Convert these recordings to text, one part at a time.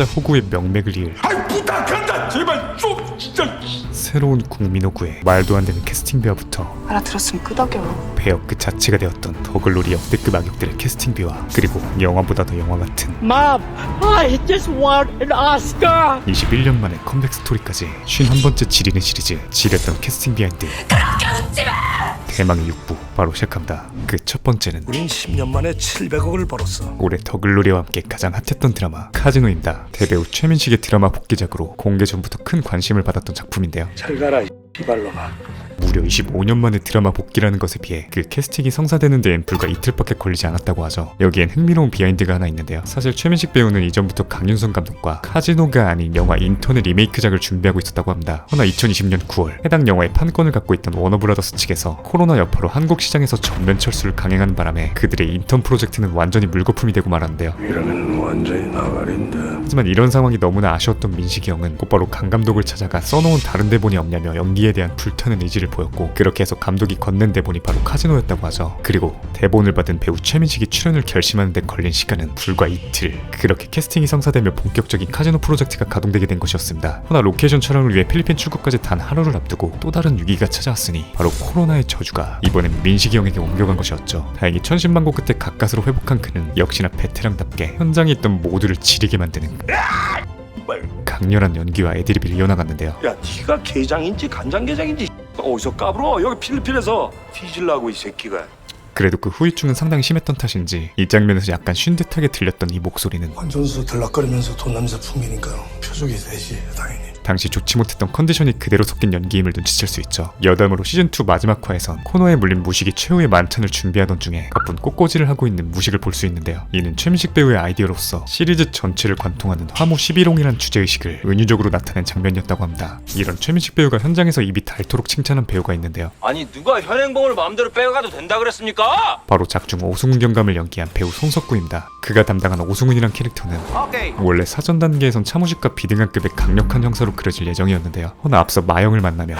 타짜 호구의 명맥을 이을 아이 부탁한다 제발 좀 진짜 새로운 국민호구의 말도 안 되는 캐스팅 배우부터 알아들었으면 끄덕여. 배역 그 자체가 되었던 더글로리 역대급 악역들의 캐스팅 비와 그리고 영화보다 더 영화 같은 Mom, I just want an Oscar! 21년 만에 컴백 스토리까지 51번째 지리는 시리즈 지렸던 캐스팅 비하인드 대망의 6부 바로 시작합니다. 그 첫 번째는 우린 10년 만에 700억을 벌었어. 올해 더글로리와 함께 가장 핫했던 드라마 카지노입니다. 대배우 최민식의 드라마 복귀작으로 공개 전부터 큰 관심을 받았던 작품인데요. 잘 가라 이발로마 무려 25년 만에 드라마 복귀라는 것에 비해 그 캐스팅이 성사되는 데엔 불과 이틀밖에 걸리지 않았다고 하죠. 여기엔 흥미로운 비하인드가 하나 있는데요. 사실 최민식 배우는 이전부터 강윤성 감독과 카지노가 아닌 영화 인턴의 리메이크작을 준비하고 있었다고 합니다. 허나 2020년 9월 해당 영화의 판권을 갖고 있던 워너브라더스 측에서 코로나 여파로 한국 시장에서 전면 철수를 강행하는 바람에 그들의 인턴 프로젝트는 완전히 물거품이 되고 말았는데요. 이러면 완전히 나가린다 하지만 이런 상황이 너무나 아쉬웠던 민식이 형은 곧바로 강 감독을 찾아가 써놓은 다른 대본이 없냐며 연기에 대한 불타는 의지를 보였고 그렇게 해서 감독이 건넨 대본이 바로 카지노였다고 하죠. 그리고 대본을 받은 배우 최민식이 출연을 결심하는 데 걸린 시간은 불과 이틀. 그렇게 캐스팅이 성사되며 본격적인 카지노 프로젝트가 가동되게 된 것이었습니다. 허나 로케이션 촬영을 위해 필리핀 출국까지 단 하루를 앞두고 또 다른 위기가 찾아왔으니 바로 코로나의 저주가 이번엔 민식이 형에게 옮겨간 것이었죠. 다행히 천신만고 끝에 가까스로 회복한 그는 역시나 베테랑답게 현장에 있던 모두를 지리게 만드는 강렬한 연기와 애드립을 이어나갔는데요. 야 네가 게장인지 간장게장인지 어디서 까불어 여기 필리핀에서 뒤질라고 이 새끼가 그래도 그 후유증은 상당히 심했던 탓인지 이 장면에서 약간 쉰 듯하게 들렸던 이 목소리는 환전수 들락거리면서 돈 냄새 풍기니까요. 표적이 되지 당연히. 당시 좋지 못했던 컨디션이 그대로 섞인 연기임을 눈치챌 수 있죠. 여담으로 시즌2 마지막 화에선 코너에 물린 무식이 최후의 만찬을 준비하던 중에 가쁜 꽃꽂이를 하고 있는 무식을 볼 수 있는데요. 이는 최민식 배우의 아이디어로서 시리즈 전체를 관통하는 화무 11홍이란 주제의식을 은유적으로 나타낸 장면이었다고 합니다. 이런 최민식 배우가 현장에서 입이 닳도록 칭찬한 배우가 있는데요. 아니 누가 현행범을 마음대로 빼가도 된다 그랬습니까? 바로 작중 오승훈 경감을 연기한 배우 손석구입니다. 그가 담당한 오승훈이란 캐릭터는 원래 사전 단계에선 차무식과 비등한 급의 강력한 형사로 그려질 예정이었는데요. 허나 앞서 마영을 만나며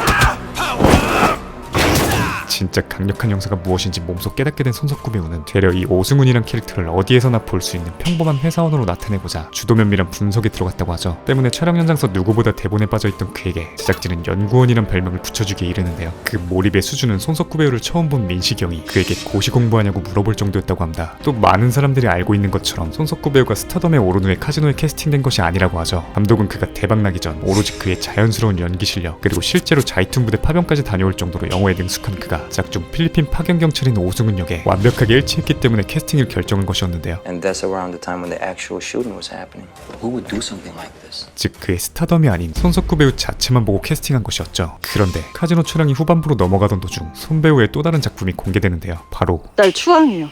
진짜 강력한 형사가 무엇인지 몸소 깨닫게 된 손석구 배우는 되려 이 오승훈이란 캐릭터를 어디에서나 볼 수 있는 평범한 회사원으로 나타내고자 주도 면밀한 분석에 들어갔다고 하죠. 때문에 촬영 현장에서 누구보다 대본에 빠져있던 그에게 제작진은 연구원이란 별명을 붙여주기에 이르는데요. 그 몰입의 수준은 손석구 배우를 처음 본 민식이 형이 그에게 고시 공부하냐고 물어볼 정도였다고 합니다. 또 많은 사람들이 알고 있는 것처럼 손석구 배우가 스타덤에 오른 후에 카지노에 캐스팅된 것이 아니라고 하죠. 감독은 그가 대박나기 전 오로지 그의 자연스러운 연기 실력 그리고 실제로 자이툰 부대 파병까지 다녀올 정도로 영어에 능숙한 그가 작중 필리핀 파견 경찰인 오승훈 역에 완벽하게 일치했기 때문에 캐스팅을 결정한 것이었는데요. And that's around the time when the actual shooting was happening. Who would do something like this? 즉 그의 스타덤이 아닌 손석구 배우 자체만 보고 캐스팅한 것이었죠. 그런데 카지노 촬영이 후반부로 넘어가던 도중 손 배우의 또 다른 작품이 공개되는데요. 바로 딸 추앙이에요.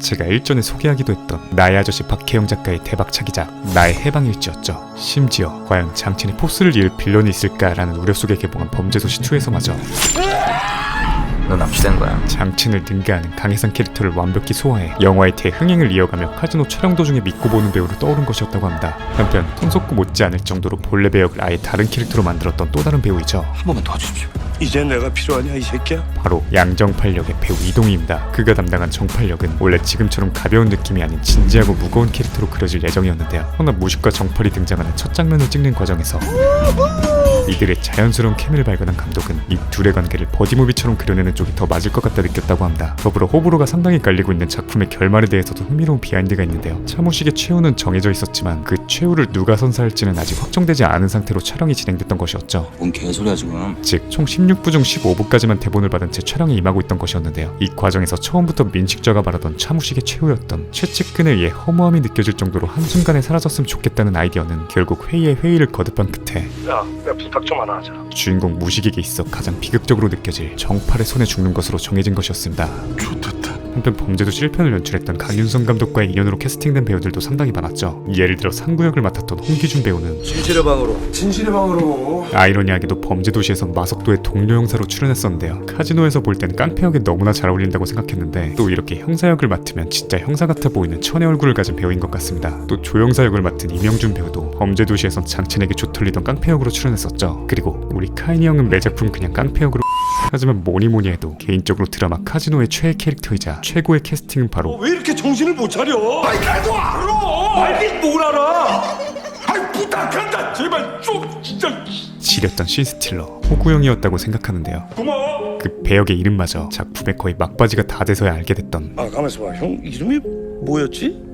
제가 일전에 소개하기도 했던 나의 아저씨 박혜영 작가의 대박차기작 나의 해방일지였죠. 심지어 과연 장친의 포스를 이을 빌런이 있을까라는 우려 속에 개봉한 범죄도시 2에서마저 너 납치된 거야. 장친을 능가하는 강혜상 캐릭터를 완벽히 소화해 영화의 대흥행을 이어가며 카지노 촬영 도중에 믿고 보는 배우로 떠오른 것이었다고 합니다. 한편 손석구 못지않을 정도로 본래 배역을 아예 다른 캐릭터로 만들었던 또 다른 배우이죠. 한 번만 도와주십시오 이제 내가 필요하냐 이 새끼야 바로 양정팔 역의 배우 이동희입니다. 그가 담당한 정팔 역은 원래 지금처럼 가벼운 느낌이 아닌 진지하고 무거운 캐릭터로 그려질 예정이었는데요. 허나 무식과 정팔이 등장하는 첫 장면을 찍는 과정에서 이들의 자연스러운 케미를 발견한 감독은 이 둘의 관계를 버디무비처럼 그려내는 쪽이 더 맞을 것 같다 느꼈다고 합니다. 더불어 호불호가 상당히 갈리고 있는 작품의 결말에 대해서도 흥미로운 비하인드가 있는데요. 차무식의 최후는 정해져 있었지만 그 최후를 누가 선사할지는 아직 확정되지 않은 상태로 촬영이 진행됐던 것이었죠. 뭔 개소리야 지금. 즉 총 16부 중 15부까지만 대본을 받은 채 촬영에 임하고 있던 것이었는데요. 이 과정에서 처음부터 민식자가 말하던 차무식의 최후였던 최측근에 의해 허무함이 느껴질 정도로 한순간에 사라졌으면 좋겠다는 아이디어는 결국 회의에 회의를 거듭한 끝에 야 내가 부탁 좀 하나 하자 주인공 무식에게 있어 가장 비극적으로 느껴질 정팔의 손에 죽는 것으로 정해진 것이었습니다. 좋겠다 한편 범죄도 1편을 연출했던 강윤성 감독과의 인연으로 캐스팅된 배우들도 상당히 많았죠. 예를 들어 상구 역을 맡았던 홍기준 배우는 진실의 방으로. 진실의 방으로. 아이러니하게도 범죄도시에서 마석도의 동료 형사로 출연했었는데요. 카지노에서 볼 땐 깡패 역에 너무나 잘 어울린다고 생각했는데 또 이렇게 형사 역을 맡으면 진짜 형사 같아 보이는 천의 얼굴을 가진 배우인 것 같습니다. 또 조영사 역을 맡은 이명준 배우도 범죄도시에선 장첸에게 좋털리던 깡패 역으로 출연했었죠. 그리고 우리 카이니 형은 매 작품 그냥 깡패 역으로 하지만 뭐니 뭐니 해도 개인적으로 드라마 카지노의 최애 캐릭터이자 최고의 캐스팅은 바로 왜 이렇게 정신을 못 차려? 아이 나도 알아. 알긴 뭘 알아? 아이 부탁한다. 제발 좀 진짜. 지렸던 신스틸러 호구형이었다고 생각하는데요. 고마워. 그 배역의 이름마저 작품의 거의 막바지가 다 돼서야 알게 됐던 아 가만있어 봐 형 이름이 뭐였지?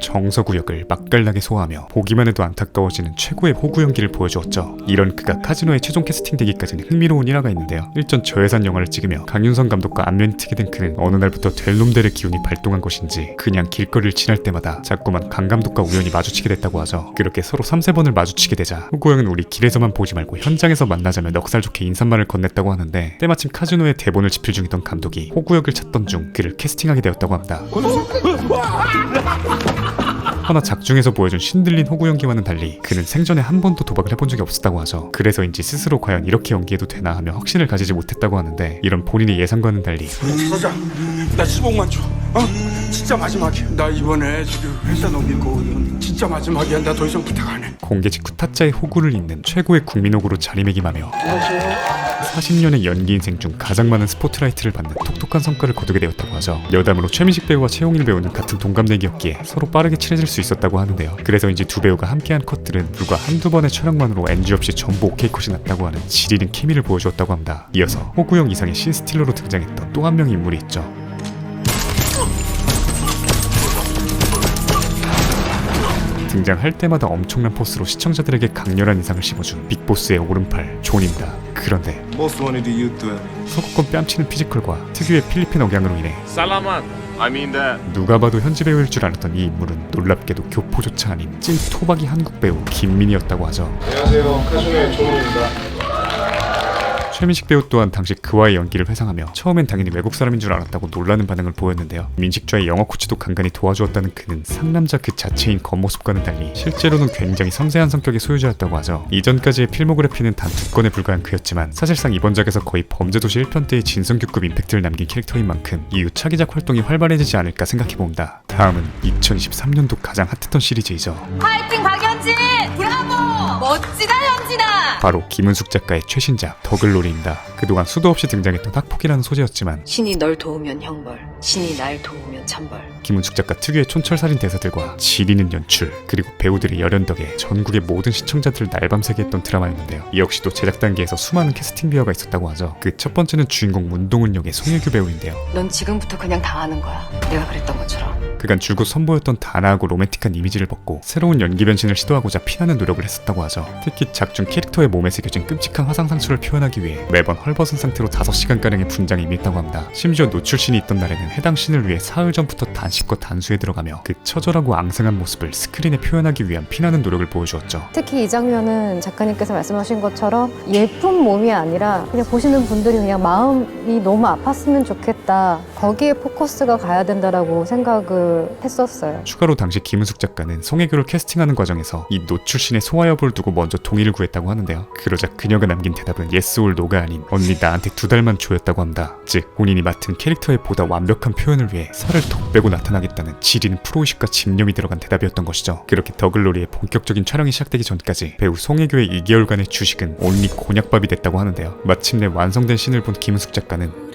정서구 역을 맛깔나게 소화하며 보기만 해도 안타까워지는 최고의 호구 연기를 보여주었죠. 이런 그가 카지노에 최종 캐스팅되기까지는 흥미로운 일화가 있는데요. 일전 저예산 영화를 찍으며 강윤성 감독과 안면이 트게 된 그는 어느 날부터 될 놈들의 기운이 발동한 것인지 그냥 길거리를 지날 때마다 자꾸만 강 감독과 우연히 마주치게 됐다고 하죠. 그렇게 서로 3, 4번을 마주치게 되자 호구 형은 우리 길에서만 보지 말고 현장에서 만나자며 넉살 좋게 인사말을 건넸다고 하는데 때마침 카지노의 대본을 집필 중이던 감독이 호구 역을 찾던 중 그를 캐스팅하게 되었다고 합니다. 허나 작중에서 보여준 신들린 호구 연기와는 달리 그는 생전에 한 번도 도박을 해본 적이 없었다고 하죠. 그래서인지 스스로 과연 이렇게 연기해도 되나 하며 확신을 가지지 못했다고 하는데 이런 본인의 예상과는 달리 사장 나 15만 줘. 어? 진짜 마지막이야. 나 이번에 지금 회사 넘길 거거든 진짜 마지막이야. 나 더 이상 부탁 안 해. 공개 직후 타짜의 호구를 잇는 최고의 국민호구로 자리매김하며 40년의 연기 인생 중 가장 많은 스포트라이트를 받는 톡톡한 성과를 거두게 되었다고 하죠. 여담으로 최민식 배우와 최용일 배우는 같은 동갑내기였기에 서로 빠르게 친해질 수 있었다고 하는데요. 그래서인지 두 배우가 함께한 컷들은 불과 한두 번의 촬영만으로 NG 없이 전부 오케이 컷이 났다고 하는 지리는 케미를 보여주었다고 합니다. 이어서 호구형 이상의 신스틸러로 등장했던 또 한 명의 인물이 있죠. 등장할 때마다 엄청난 포스로 시청자들에게 강렬한 인상을 심어준 빅보스의 오른팔 존입니다. 그런데 서구권 뺨치는 피지컬과 특유의 필리핀 억양으로 인해 살라만 I mean that. 누가 봐도 현지 배우일 줄 알았던 이 인물은 놀랍게도 교포조차 아닌 찐 토박이 한국 배우 김민희였다고 하죠. 안녕하세요. 카준의 조문입니다 최민식 배우 또한 당시 그와의 연기를 회상하며 처음엔 당연히 외국 사람인 줄 알았다고 놀라는 반응을 보였는데요. 민식좌의 영어 코치도 간간히 도와주었다는 그는 상남자 그 자체인 겉모습과는 달리 실제로는 굉장히 섬세한 성격의 소유자였다고 하죠. 이전까지의 필모그래피는 단 두 건에 불과한 그였지만 사실상 이번 작에서 거의 범죄도시 1편 때의 진성규급 임팩트를 남긴 캐릭터인 만큼 이후 차기작 활동이 활발해지지 않을까 생각해봅니다. 다음은 2023년도 가장 핫했던 시리즈이죠. 파이팅 박연진! 멋지다 현진아! 바로 김은숙 작가의 최신작 더글로리입니다. 그동안 수도 없이 등장했던 학폭이라는 소재였지만 신이 널 도우면 형벌, 신이 날 도우면 천벌. 김은숙 작가 특유의 촌철살인 대사들과 지리는 연출 그리고 배우들의 열연 덕에 전국의 모든 시청자들을 날밤새게 했던 드라마였는데요. 이 역시도 제작 단계에서 수많은 캐스팅 비어가 있었다고 하죠. 그 첫 번째는 주인공 문동은 역의 송혜교 배우인데요. 넌 지금부터 그냥 당하는 거야. 내가 그랬던 것처럼. 그간 줄곧 선보였던 단아하고 로맨틱한 이미지를 벗고 새로운 연기 변신을 시도하고자 피나는 노력을 했었다고 하죠. 특히 작중 캐릭터의 몸에 새겨진 끔찍한 화상 상처를 표현하기 위해 매번 헐벗은 상태로 5시간가량의 분장에 임했다고 합니다. 심지어 노출 신이 있던 날에는 해당 신을 위해 사흘 전부터 단식과 단수에 들어가며 그 처절하고 앙상한 모습을 스크린에 표현하기 위한 피나는 노력을 보여주었죠. 특히 이 장면은 작가님께서 말씀하신 것처럼 예쁜 몸이 아니라 그냥 보시는 분들이 그냥 마음이 너무 아팠으면 좋겠다. 거기에 포커스가 가야 된다라고 생각을 했었어요. 추가로 당시 김은숙 작가는 송혜교를 캐스팅하는 과정에서 이 노 출신의 소화 여부를 두고 먼저 동의를 구했다고 하는데요. 그러자 그녀가 남긴 대답은 yes or no가 아닌 언니 나한테 두 달만 줘였다고 합니다. 즉 본인이 맡은 캐릭터의 보다 완벽한 표현을 위해 살을 더 빼고 나타나겠다는 지리는 프로의식과 집념이 들어간 대답이었던 것이죠. 그렇게 더글로리의 본격적인 촬영이 시작되기 전까지 배우 송혜교의 2개월간의 주식은 온리 곤약밥이 됐다고 하는데요. 마침내 완성된 신을 본 김은숙 작가는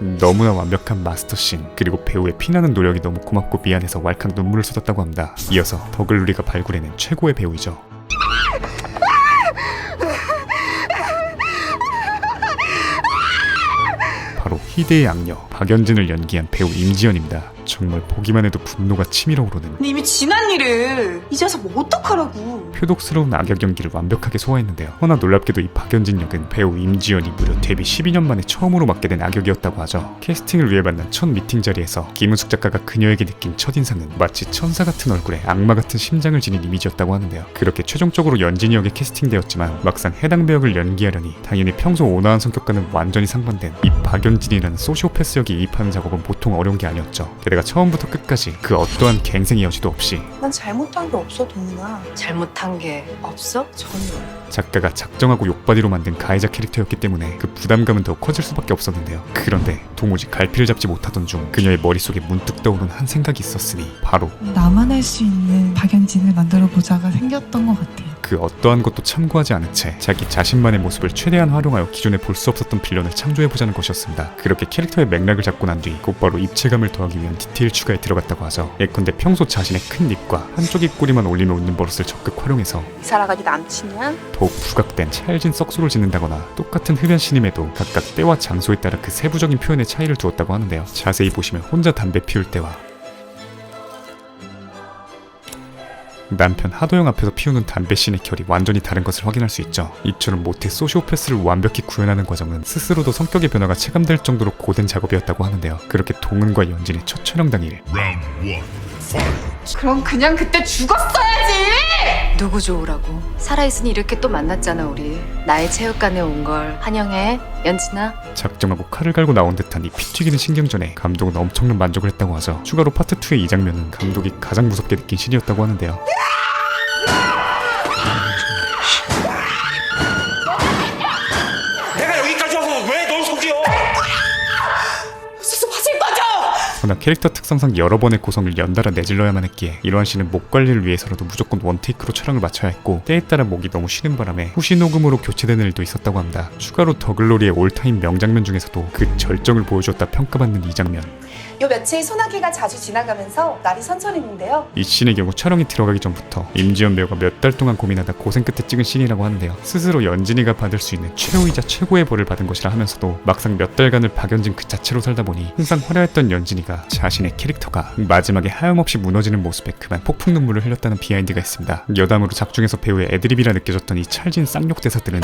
너무나 완벽한 마스터씬 그리고 배우의 피나는 노력이 너무 고맙고 미안해서 왈칵 눈물을 쏟았다고 합니다. 이어서 더글루리가 발굴해낸 최고의 배우이죠. 바로 희대의 악녀 박연진을 연기한 배우 임지연입니다. 정말 보기만 해도 분노가 치밀어 오르는 이미 지난 일을 이제서 뭐 어떡하라고 표독스러운 악역 연기를 완벽하게 소화했는데요. 허나 놀랍게도 이 박연진 역은 배우 임지연이 무려 데뷔 12년 만에 처음으로 맡게 된 악역이었다고 하죠. 캐스팅을 위해 만난 첫 미팅 자리에서 김은숙 작가가 그녀에게 느낀 첫 인상은 마치 천사 같은 얼굴에 악마 같은 심장을 지닌 이미지였다고 하는데요. 그렇게 최종적으로 연진이 역에 캐스팅되었지만 막상 해당 배역을 연기하려니 당연히 평소 온화한 성격과는 완전히 상반된 이 박연진이라는 소시오패스 역에 이입하는 작업은 보통 어려운 게 아니었죠. 게다가 처음부터 끝까지 그 어떠한 갱생의 여지도 없이 난 잘못한 게 없어 동훈아 잘못한 게 없어? 전혀 작가가 작정하고 욕바디로 만든 가해자 캐릭터였기 때문에 그 부담감은 더 커질 수밖에 없었는데요. 그런데 도무지 갈피를 잡지 못하던 중 그녀의 머릿속에 문득 떠오른 한 생각이 있었으니 바로 나만 할 수 있는 박연진을 만들어 보자가 생겼던 것 같아요. 그 어떠한 것도 참고하지 않은 채 자기 자신만의 모습을 최대한 활용하여 기존에 볼 수 없었던 빌런을 창조해보자는 것이었습니다. 그렇게 캐릭터의 맥락을 잡고 난 뒤 곧바로 입체감을 더하기 위한 디테일 추가에 들어갔다고 하죠. 예컨대 평소 자신의 큰 입과 한쪽 입꼬리만 올리며 웃는 버릇을 적극 활용해서 이사라가지 남친이야? 더욱 부각된 찰진 썩소를 짓는다거나 똑같은 흡연 신임에도 각각 때와 장소에 따라 그 세부적인 표현의 차이를 두었다고 하는데요. 자세히 보시면 혼자 담배 피울 때와 남편 하도영 앞에서 피우는 담배 씬의 결이 완전히 다른 것을 확인할 수 있죠. 이처럼 모태 소시오패스를 완벽히 구현하는 과정은 스스로도 성격의 변화가 체감될 정도로 고된 작업이었다고 하는데요. 그렇게 동은과 연진의 첫 촬영 당일 그럼 그냥 그때 죽었어야지! 누구 좋으라고 살아있으니 이렇게 또 만났잖아 우리 나의 체육관에 온 걸 환영해 연진아 작정하고 칼을 갈고 나온 듯한 이 피튀기는 신경전에 감독은 엄청난 만족을 했다고 하죠. 추가로 파트 2의 이 장면은 감독이 가장 무섭게 느낀 신이었다고 하는데요. 그러나 캐릭터 특성상 여러 번의 고성을 연달아 내질러야만 했기에 이러한 씬은 목 관리를 위해서라도 무조건 원테이크로 촬영을 마쳐야 했고 때에 따라 목이 너무 쉬는 바람에 후시 녹음으로 교체되는 일도 있었다고 합니다. 추가로 더글로리의 올타임 명장면 중에서도 그 절정을 보여줬다 평가받는 이 장면 요 며칠 소나기가 자주 지나가면서 날이 선선했는데요. 이 씬의 경우 촬영이 들어가기 전부터 임지연 배우가 몇 달 동안 고민하다 고생 끝에 찍은 씬이라고 하는데요. 스스로 연진이가 받을 수 있는 최후이자 최고의 벌을 받은 것이라 하면서도 막상 몇 달간을 박연진 그 자체로 살다 보니 항상 화려했던 연진이가 자신의 캐릭터가 마지막에 하염없이 무너지는 모습에 그만 폭풍 눈물을 흘렸다는 비하인드가 있습니다. 여담으로 작중에서 배우의 애드립이라 느껴졌던 이 찰진 쌍욕 대사들은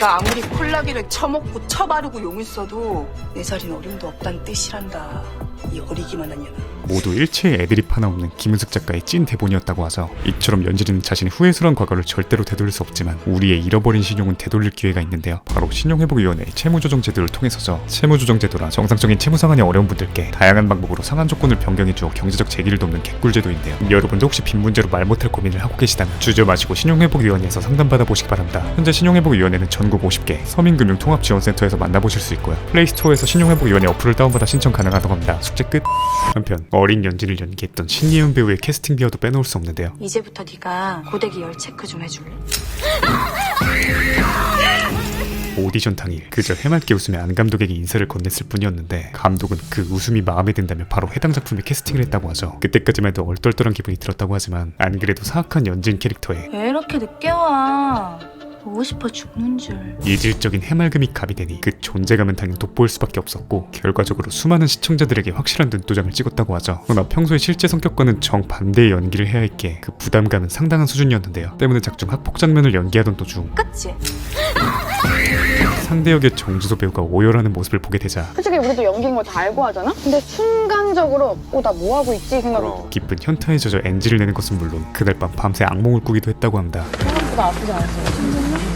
가 아무리 콜라기를 처먹고 처바르고 용을 써도 내 살인 어림도 없다는 뜻이란다. 이 어리기만 한 년아. 모두 일체의 애드립 하나 없는 김은숙 작가의 찐 대본이었다고 하죠. 이처럼 연진이는 자신의 후회스러운 과거를 절대로 되돌릴 수 없지만 우리의 잃어버린 신용은 되돌릴 기회가 있는데요. 바로 신용회복위원회의 채무조정 제도를 통해서죠. 채무조정 제도라 정상적인 채무 상환이 어려운 분들께 다양한 방법으로 상환 조건을 변경해 주어 경제적 재기를 돕는 개꿀제도인데요. 여러분도 혹시 빈 문제로 말 못할 고민을 하고 계시다면 주저 마시고 신용회복위원회에서 상담받아 보시기 바랍니다. 현재 신용회복위원회는 전국 50개 서민금융통합지원센터에서 만나보실 수 있고요. 플레이스토어에서 신용회복위원회 어플을 다운받아 신청 가능하다고 합니다. 숙제 끝. 한편 어린 연진을 연기했던 신예은 배우의 캐스팅 비어도 빼놓을 수 없는데요. 이제부터 네가 고데기 열 체크 좀 해줄래? 오디션 당일 그저 해맑게 웃으며 안 감독에게 인사를 건넸을 뿐이었는데 감독은 그 웃음이 마음에 든다며 바로 해당 작품에 캐스팅을 했다고 하죠. 그때까지만 해도 얼떨떨한 기분이 들었다고 하지만 안 그래도 사악한 연진 캐릭터에 왜 이렇게 늦게 와? 보고 싶어 죽는 줄. 이질적인 해맑음이 가미되니 그 존재감은 당연 돋보일 수밖에 없었고 결과적으로 수많은 시청자들에게 확실한 눈도장을 찍었다고 하죠. 그러나 평소에 실제 성격과는 정반대의 연기를 해야 했기에 그 부담감은 상당한 수준이었는데요. 때문에 작중 학폭 장면을 연기하던 도중 그치? 상대 역의 정주소 배우가 오열하는 모습을 보게 되자 솔직히 우리도 연기인 거 다 알고 하잖아? 근데 순간적으로 어 나 뭐 하고 있지 생각이 깊은 현타에 젖어 NG를 내는 것은 물론 그날 밤 밤새 악몽을 꾸기도 했다고 합니다. 생각보다 아프지 않았어요.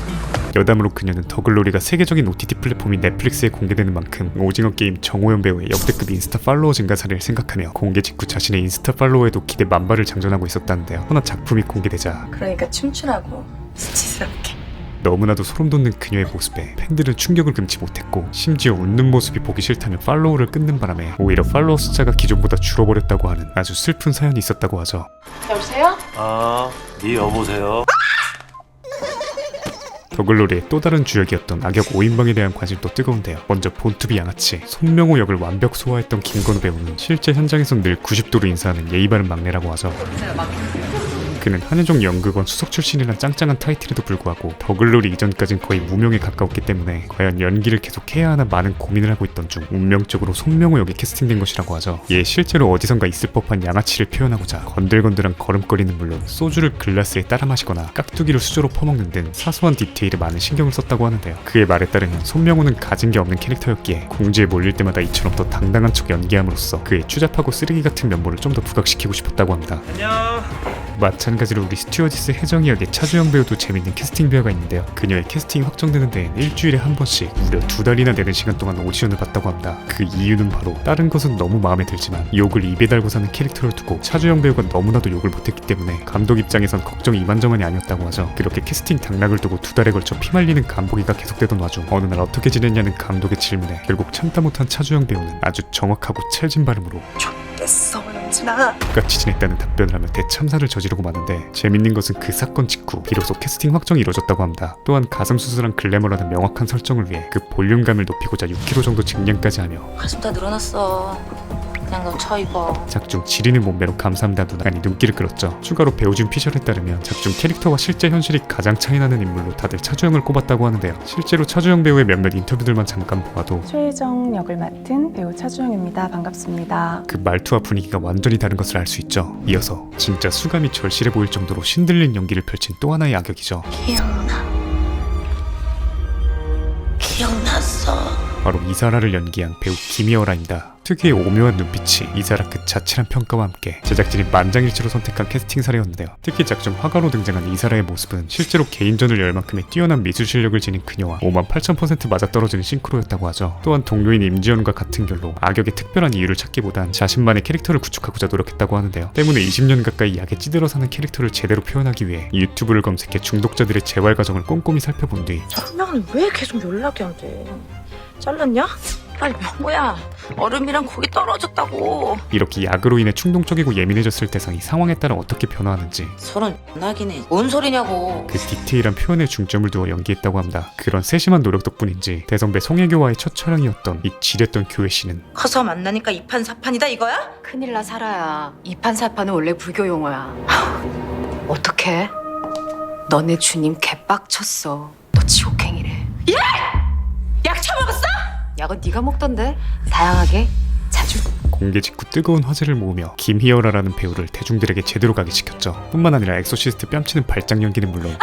여담으로 그녀는 더글로리가 세계적인 OTT 플랫폼인 넷플릭스에 공개되는 만큼 오징어 게임 정호연 배우의 역대급 인스타 팔로워 증가 사례를 생각하며 공개 직후 자신의 인스타 팔로워에도 기대 만발을 장전하고 있었다는데요. 허나 작품이 공개되자 그러니까 춤추라고. 수치스럽게. 너무나도 소름 돋는 그녀의 모습에 팬들은 충격을 금치 못했고 심지어 웃는 모습이 보기 싫다며 팔로우를 끊는 바람에 오히려 팔로워 숫자가 기존보다 줄어버렸다고 하는 아주 슬픈 사연이 있었다고 하죠. 여보세요? 아, 네 여보세요. 더글로리의 또 다른 주역이었던 악역 5인방에 대한 관심도 뜨거운데요. 먼저 본투비 양아치, 손명호 역을 완벽 소화했던 김건우 배우는 실제 현장에선 늘 90도로 인사하는 예의 바른 막내라고 하죠. 그는 한예종 연극원 수석 출신이란 짱짱한 타이틀에도 불구하고 더글로리 이전까진 거의 무명에 가까웠기 때문에 과연 연기를 계속해야 하나 많은 고민을 하고 있던 중 운명적으로 손명호 역이 캐스팅된 것이라고 하죠. 얘 실제로 어디선가 있을 법한 양아치를 표현하고자 건들건들한 걸음걸이는 물론 소주를 글라스에 따라 마시거나 깍두기를 수저로 퍼먹는 등 사소한 디테일에 많은 신경을 썼다고 하는데요. 그의 말에 따르면 손명호는 가진 게 없는 캐릭터였기에 공주에 몰릴 때마다 이처럼 더 당당한 척 연기함으로써 그의 추잡하고 쓰레기 같은 면모를 좀 더 부각시키고 싶었다고 합니다. 안녕. 마찬 가지로 우리 스튜어디스 혜정이 역의 차주영 배우도 재밌는 캐스팅 비어가 있는데요. 그녀의 캐스팅이 확정되는 데엔 일주일에 한 번씩 무려 두 달이나 되는 시간 동안 오디션을 봤다고 합니다. 그 이유는 바로 다른 것은 너무 마음에 들지만 욕을 입에 달고 사는 캐릭터를 두고 차주영 배우가 너무나도 욕을 못했기 때문에 감독 입장에선 걱정이 이만저만이 아니었다고 하죠. 그렇게 캐스팅 당락을 두고 두 달에 걸쳐 피말리는 간보기가 계속되던 와중 어느 날 어떻게 지냈냐는 감독의 질문에 결국 참다 못한 차주영 배우는 아주 정확하고 찰진 발음으로. 지 나. 똑같이 지냈다는 답변을 하며 대참사를 저지르고 마는데 재밌는 것은 그 사건 직후 비로소 캐스팅 확정이 이뤄졌다고 합니다. 또한 가슴 수술한 글래머라는 명확한 설정을 위해 그 볼륨감을 높이고자 6kg 정도 증량까지 하며 가슴 다 늘어났어. 그냥 너 쳐 입어. 작중 지리는 몸매로 감사합니다 누나니 눈길을 끌었죠. 추가로 배우준 피셜에 따르면 작중 캐릭터와 실제 현실이 가장 차이나는 인물로 다들 차주영을 꼽았다고 하는데요. 실제로 차주영 배우의 몇몇 인터뷰들만 잠깐 보아도 최혜정 역을 맡은 배우 차주영입니다. 반갑습니다. 그 말투와 분위기가 완전히 다른 것을 알 수 있죠. 이어서 진짜 수감이 절실해 보일 정도로 신들린 연기를 펼친 또 하나의 악역이죠. 기억나. 기억났어. 바로 이사라를 연기한 배우 김희어라입니다. 특유의 오묘한 눈빛이 이사라 그 자체란 평가와 함께 제작진이 만장일치로 선택한 캐스팅 사례였는데요. 특히 작중 화가로 등장한 이사라의 모습은 실제로 개인전을 열 만큼의 뛰어난 미술 실력을 지닌 그녀와 5만 8천 퍼센트 맞아떨어지는 싱크로였다고 하죠. 또한 동료인 임지연과 같은 결로 악역의 특별한 이유를 찾기보단 자신만의 캐릭터를 구축하고자 노력했다고 하는데요. 때문에 20년 가까이 약에 찌들어 사는 캐릭터를 제대로 표현하기 위해 유튜브를 검색해 중독자들의 재활 과정을 꼼꼼히 살펴본 뒤 천명은 왜 계속 연락이 안 돼? 잘랐냐? 빨리 명보야. 얼음이랑 고기 떨어졌다고. 이렇게 약으로 인해 충동적이고 예민해졌을 대상이 상황에 따라 어떻게 변화하는지 서른 나긴 해. 뭔 소리냐고. 그 디테일한 표현에 중점을 두어 연기했다고 합니다. 그런 세심한 노력 덕분인지 대선배 송혜교와의 첫 촬영이었던 이 지렸던 교회 씨는 커서 만나니까 이판사판이다 이거야? 큰일 나 살아야. 이판사판은 원래 불교 용어야. 어떡해? 너네 주님 개빡쳤어. 너 지옥행이래. 약 처먹었어? 약은 네가 먹던데. 다양하게 자주. 공개 직후 뜨거운 화제를 모으며 김희어라라는 배우를 대중들에게 제대로 각인시켰죠. 뿐만 아니라 엑소시스트 뺨치는 발작 연기는 물론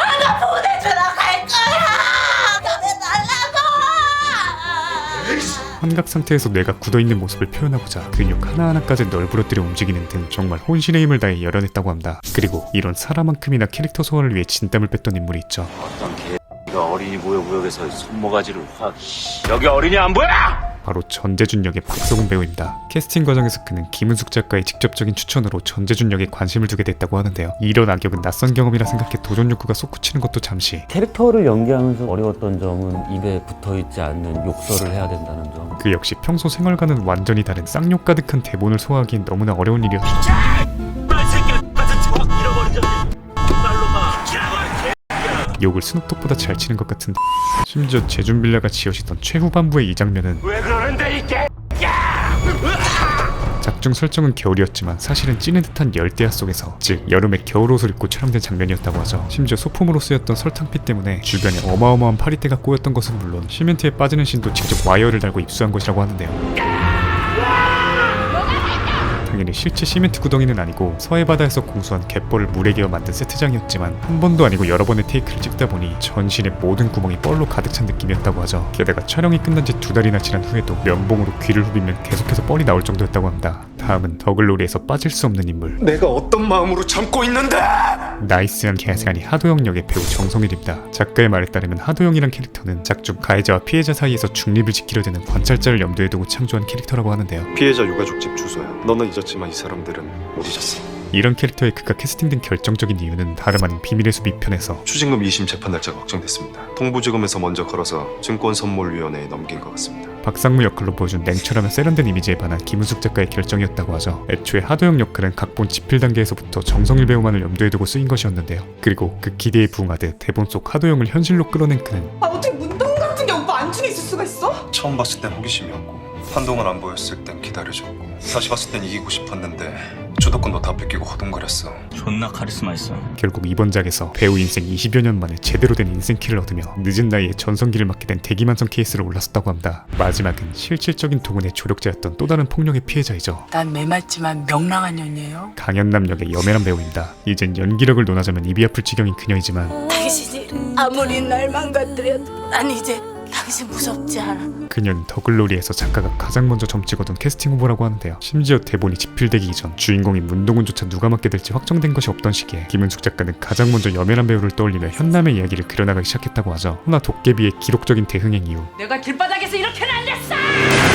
환각 상태에서 뇌가 굳어있는 모습을 표현하고자 근육 하나하나까지 널브러뜨려 움직이는 등 정말 혼신의 힘을 다해 열어냈다고 합니다. 그리고 이런 사람만큼이나 캐릭터 소화를 위해 진땀을 뺐던 인물이 있죠. 어떤 개 가 어린이 보여구역에서 손모가지를 확 여기 어린이 안 보여? 바로 전재준 역의 박성훈 배우입니다. 캐스팅 과정에서 그는 김은숙 작가의 직접적인 추천으로 전재준 역에 관심을 두게 됐다고 하는데요. 이런 악역은 낯선 경험이라 생각해 도전 욕구가 솟구치는 것도 잠시 캐릭터를 연기하면서 어려웠던 점은 입에 붙어있지 않는 욕설을 해야 된다는 점. 그 역시 평소 생활과는 완전히 다른 쌍욕 가득한 대본을 소화하기엔 너무나 어려운 일이었죠. 욕을 스눕독보다 잘 치는 것 같은데. 심지어 제준빌라가 지어지던 최후반부의 이 장면은 왜 그러는데 이게? 작중 설정은 겨울이었지만 사실은 찌는 듯한 열대야 속에서 즉 여름에 겨울 옷을 입고 촬영된 장면이었다고 하죠. 심지어 소품으로 쓰였던 설탕피 때문에 주변에 어마어마한 파리떼가 꼬였던 것은 물론 시멘트에 빠지는 신도 직접 와이어를 달고 입수한 것이라고 하는데요 당연히 실제 시멘트 구덩이는 아니고 서해 바다에서 공수한 갯벌을 물에 개어 만든 세트장이었지만 한 번도 아니고 여러 번의 테이크를 찍다 보니 전신의 모든 구멍이 뻘로 가득 찬 느낌이었다고 하죠. 게다가 촬영이 끝난 지 두 달이나 지난 후에도 면봉으로 귀를 후비면 계속해서 뻘이 나올 정도였다고 합니다. 다음은 더글로리에서 빠질 수 없는 인물 내가 어떤 마음으로 참고 있는데? 나이스한 개세안이 하도영 역의 배우 정성일입니다. 작가의 말에 따르면 하도영이란 캐릭터는 작중 가해자와 피해자 사이에서 중립을 지키려 드는 관찰자를 염두에 두고 창조한 캐릭터라고 하는데요. 피해자 유가족 집 주소야. 너는 잊었지만 이 사람들은 못 잊었어. 이런 캐릭터에 그가 캐스팅된 결정적인 이유는 다름 아닌 비밀의 숲 2편에서 추징금 2심 재판 날짜가 확정됐습니다. 통부지검에서 먼저 걸어서 증권선물위원회에 넘긴 것 같습니다. 박상무 역할로 보여준 냉철하며 세련된 이미지에 반한 김은숙 작가의 결정이었다고 하죠. 애초에 하도영 역할은 각본 집필 단계에서부터 정성일 배우만을 염두에 두고 쓰인 것이었는데요. 그리고 그 기대에 부응하듯 대본 속 하도영을 현실로 끌어낸 그는 아 어떻게 문동 같은 게 오빠 안중에 있을 수가 있어? 처음 봤을 땐 호기심이었고 한동안 안 보였을 땐 기다려줬고 다시 봤을 땐 이기고 싶었는데 주도권도 다 뺏기고 허둥거렸어. 존나 카리스마 있어. 결국 이번 작에서 배우 인생 20여 년 만에 제대로 된 인생키를 얻으며 늦은 나이에 전성기를 맞게 된 대기만성 케이스를 올랐었다고 합니다. 마지막은 실질적인 도군의 조력자였던 또 다른 폭력의 피해자이죠. 난 메말지만 명랑한 년이에요. 강연남 역의 여매란 배우입니다. 이젠 연기력을 논하자면 입이 아플 지경인 그녀이지만 당신이 아무리 날 망가뜨려도 난 이제 당신 무섭지 않아. 그녀는 더글로리에서 작가가 가장 먼저 점찍어둔 캐스팅 후보라고 하는데요. 심지어 대본이 집필되기 이전 주인공인 문동훈조차 누가 맡게 될지 확정된 것이 없던 시기에 김은숙 작가는 가장 먼저 여매란 배우를 떠올리며 현남의 이야기를 그려나가기 시작했다고 하죠. 허나 도깨비의 기록적인 대흥행 이후 내가 길바닥에서 이렇게는 안 됐어.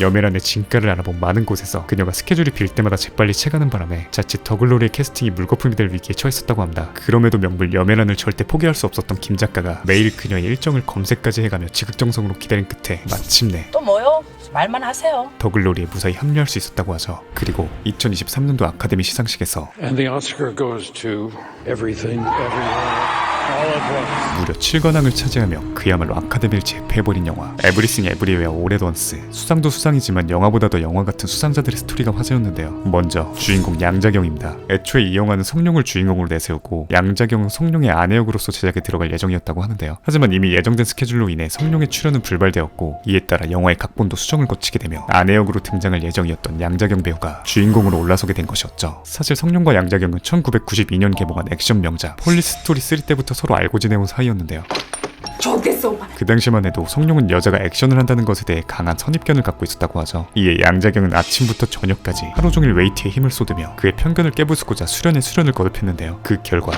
여메란의 진가를 알아본 많은 곳에서 그녀가 스케줄이 빌 때마다 재빨리 채가는 바람에 자칫 더글로리의 캐스팅이 물거품이 될 위기에 처했었다고 합니다. 그럼에도 명불 여메란을 절대 포기할 수 없었던 김 작가가 매일 그녀의 일정을 검색까지 해가며 지극정성으로 기다린 끝에 마침내 또 뭐요? 말만 하세요. 더글로리에 무사히 합류할 수 있었다고 하죠. 그리고 2023년도 아카데미 시상식에서 And the Oscar goes to everything, everywhere. 무려 7관왕을 차지하며 그야말로 아카데미를 제패해버린 영화. 에브리싱 에브리웨어 원스 수상도 수상이지만 영화보다 더 영화 같은 수상자들의 스토리가 화제였는데요. 먼저 주인공 양자경입니다. 애초에 이 영화는 성룡을 주인공으로 내세우고 양자경은 성룡의 아내 역으로서 제작에 들어갈 예정이었다고 하는데요. 하지만 이미 예정된 스케줄로 인해 성룡의 출연은 불발되었고 이에 따라 영화의 각본도 수정을 거치게 되며 아내 역으로 등장할 예정이었던 양자경 배우가 주인공으로 올라서게 된 것이었죠. 사실 성룡과 양자경은 1992년 개봉한 액션 명작 폴리스 스토리 3 때부터 서로 알고 지내온 사이였는데요 좋겠어, 오빠. 그 당시만 해도 성룡은 여자가 액션을 한다는 것에 대해 강한 선입견을 갖고 있었다고 하죠. 이에 양자경은 아침부터 저녁까지 하루 종일 웨이트에 힘을 쏟으며 그의 편견을 깨부수고자 수련에 수련을 거듭했는데요. 그 결과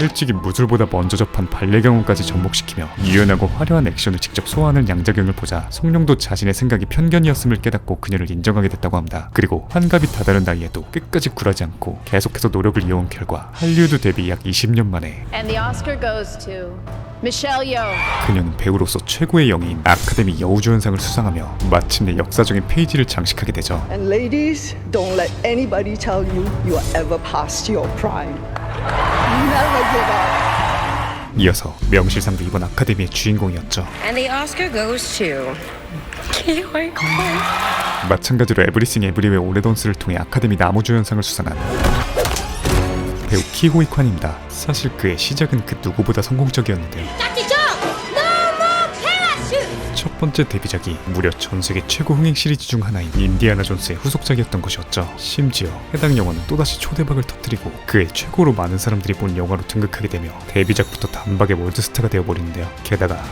일찍이 무술보다 먼저 접한 발레 경험까지 접목시키며 유연하고 화려한 액션을 직접 소화하는 양자경을 보자 성룡도 자신의 생각이 편견이었음을 깨닫고 그녀를 인정하게 됐다고 합니다. 그리고 환갑이 다다른 나이에도 끝까지 굴하지 않고 계속해서 노력을 이어온 결과 할리우드 데뷔 약 20년 만에 And the Oscar goes to Michelle Yeoh. 그녀는 배우로서 최고의 영예인 아카데미 여우주연상을 수상하며 마침내 역사적인 페이지를 장식하게 되죠. And ladies, don't let anybody tell you you are ever past your prime. 이어서 명실상부 이번 아카데미의 주인공이었죠. And the Oscar goes to 마찬가지로 에브리싱 에브리웨어 오레던스를 통해 아카데미 나무주연상을 수상한 배우 키호이 콴입니다. 사실 그의 시작은 그 누구보다 성공적이었는데요. 첫 번째 데뷔작이 무려 전 세계 최고 흥행 시리즈 중 하나인 인디아나 존스의 후속작이었던 것이었죠. 심지어 해당 영화는 또다시 초대박을 터뜨리고 그의 최고로 많은 사람들이 본 영화로 등극하게 되며 데뷔작부터 단박에 월드스타가 되어버리는데요. 게다가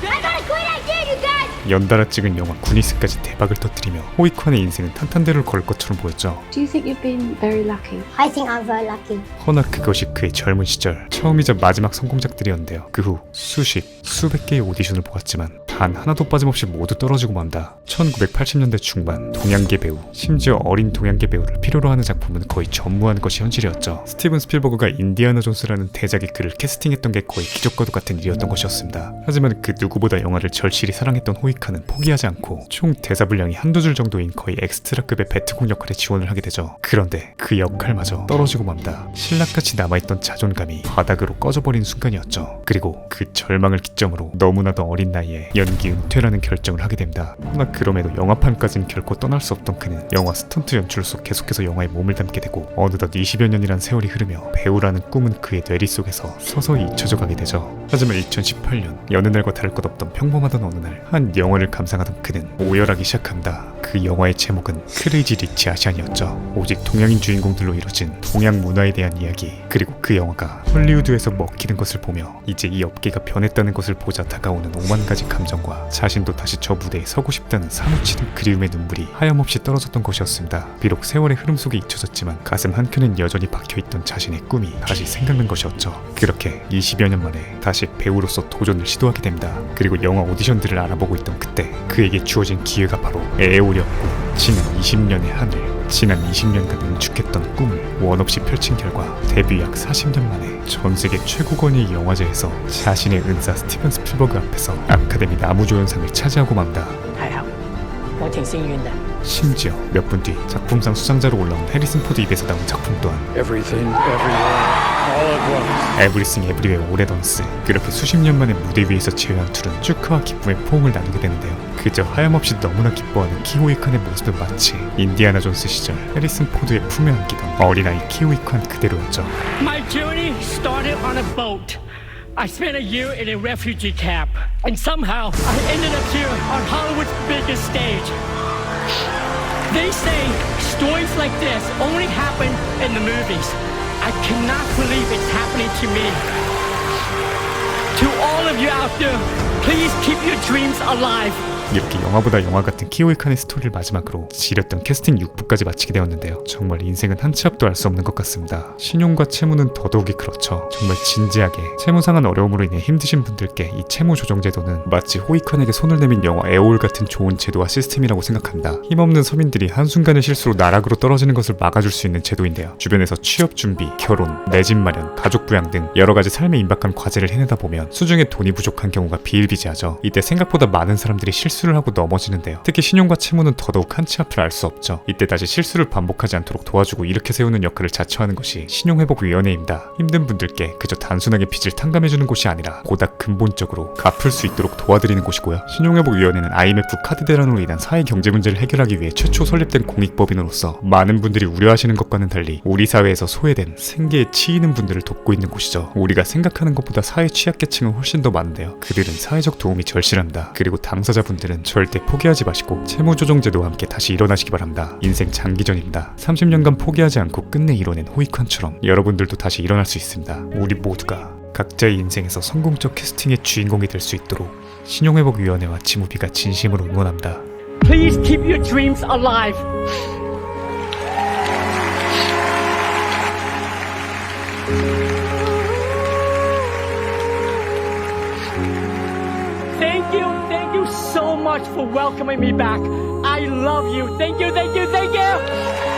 연달아 찍은 영화 구니스까지 대박을 터뜨리며 호이콘의 인생은 탄탄대로를 걸을 것처럼 보였죠. Do you think you've been very lucky? I think I'm very lucky. 허나 그것이 그의 젊은 시절 처음이자 마지막 성공작들이었는데요. 그 후 수십, 수백 개의 오디션을 보았지만 단 하나도 빠짐없이 모두 떨어지고 만다. 1980년대 중반 동양계 배우, 심지어 어린 동양계 배우를 필요로 하는 작품은 거의 전무한 것이 현실이었죠. 스티븐 스필버그가 인디아나 존스라는 대작의 그를 캐스팅했던 게 거의 기적과도 같은 일이었던 것이었습니다. 하지만 그 누구보다 영화를 절실히 사랑했던 호이카는 포기하지 않고 총 대사 분량이 한두 줄 정도인 거의 엑스트라급의 배트공 역할에 지원을 하게 되죠. 그런데 그 역할마저 떨어지고 맙니다. 신라같이 남아있던 자존감이 바닥으로 꺼져버린 순간이었죠. 그리고 그 절망을 기점으로 너무나도 어린 나이에 연기 은퇴라는 결정을 하게 됩니다. 허나 그럼에도 영화판까지는 결코 떠날 수 없던 그는 영화 스턴트 연출로서 계속해서 영화에 몸을 담게 되고 어느덧 20여 년이란 세월이 흐르며 배우라는 꿈은 그의 뇌리 속에서 서서히 잊혀져 가게 되죠. 하지만 2018년 여느 날과 다를 것 없던 평범하던 어느 날 한 영화를 감상하던 그는 오열하기 시작합니다. 그 영화의 제목은 크레이지 리치 아시안이었죠. 오직 동양인 주인공들로 이루어진 동양 문화에 대한 이야기 그리고 그 영화가 헐리우드에서 먹히는 것을 보며 이제 이 업계가 변했다는 것을 보자 다가오는 오만 가지 감정 과 자신도 다시 저 무대에 서고 싶다는 사무치는 그리움의 눈물이 하염없이 떨어졌던 것이었습니다. 비록 세월의 흐름 속에 잊혀졌지만 가슴 한켠엔 여전히 박혀있던 자신의 꿈이 다시 생각난 것이었죠. 그렇게 20여 년 만에 다시 배우로서 도전을 시도하게 됩니다. 그리고 영화 오디션들을 알아보고 있던 그때 그에게 주어진 기회가 바로 에오리였고 지난 20년의 하늘 지난 20년간 응축했던 꿈을 원없이 펼친 결과 데뷔 약 40년 만에 전 세계 최고 권위 영화제에서 자신의 은사 스티븐 스필버그 앞에서 아카데미 나무조연상을 차지하고 맙니다. 뭐 정말 갱생이겠다. 심지어 몇 분 뒤 작품상 수상자로 올라온 해리슨 포드 입에서 나온 작품 또한 Everything, everywhere, all at 에브리싱 에브리웨어 오레던스 그렇게 수십 년 만에 무대 위에서 제외한 둘은 축하와 기쁨의 포옹을 나누게 되는데요. 그저 하염없이 너무나 기뻐하는 키오이칸의 모습은 마치 인디아나 존스 시절 해리슨 포드의 품에 안기던 어린아이 키오이칸 그대로였죠. My journey started on a boat. I spent a year in a refugee camp, and somehow I ended up here on Hollywood's biggest stage. They say stories like this only happen in the movies. I cannot believe it's happening to me. To all of you out there, please keep your dreams alive. 이렇게 영화보다 영화 같은 키오이 칸의 스토리를 마지막으로 지렸던 캐스팅 6부까지 마치게 되었는데요. 정말 인생은 한 치 앞도 알 수 없는 것 같습니다. 신용과 채무는 더더욱이 그렇죠. 정말 진지하게 채무 상한 어려움으로 인해 힘드신 분들께 이 채무 조정 제도는 마치 호이칸에게 손을 내민 영화 에오울 같은 좋은 제도와 시스템이라고 생각한다. 힘없는 서민들이 한순간의 실수로 나락으로 떨어지는 것을 막아줄 수 있는 제도인데요. 주변에서 취업 준비, 결혼, 내 집 마련, 가족 부양 등 여러 가지 삶에 임박한 과제를 해내다 보면 수중에 돈이 부족한 경우가 비일비재하죠. 이때 생각보다 많은 사람들이 실수 를 하고 넘어지는데요. 특히 신용과 채무는 더더욱 한치 앞을 알 수 없죠. 이때 다시 실수를 반복하지 않도록 도와주고 일으켜 세우는 역할을 자처하는 것이 신용회복위원회입니다. 힘든 분들께 그저 단순하게 빚을 탕감해주는 곳이 아니라 보다 근본적으로 갚을 수 있도록 도와드리는 곳이고요. 신용회복위원회는 IMF 카드 대란으로 인한 사회 경제 문제를 해결하기 위해 최초 설립된 공익법인으로서 많은 분들이 우려하시는 것과는 달리 우리 사회에서 소외된 생계에 치이는 분들을 돕고 있는 곳이죠. 우리가 생각하는 것보다 사회 취약계층은 훨씬 더 많은데요. 그들은 사회적 도움이 절실합니다. 그리고 당사자분들 은 절대 포기하지 마시고 채무조정제도와 함께 다시 일어나시기 바랍니다. 인생 장기전입니다. 30년간 포기하지 않고 끝내 이뤄낸 호이칸처럼 여러분들도 다시 일어날 수 있습니다. 우리 모두가 각자의 인생에서 성공적 캐스팅의 주인공이 될 수 있도록 신용회복위원회와 지무비가 진심으로 응원합니다. Please keep your dreams alive. Much for welcoming me back. I love you. Thank you, thank you, thank you.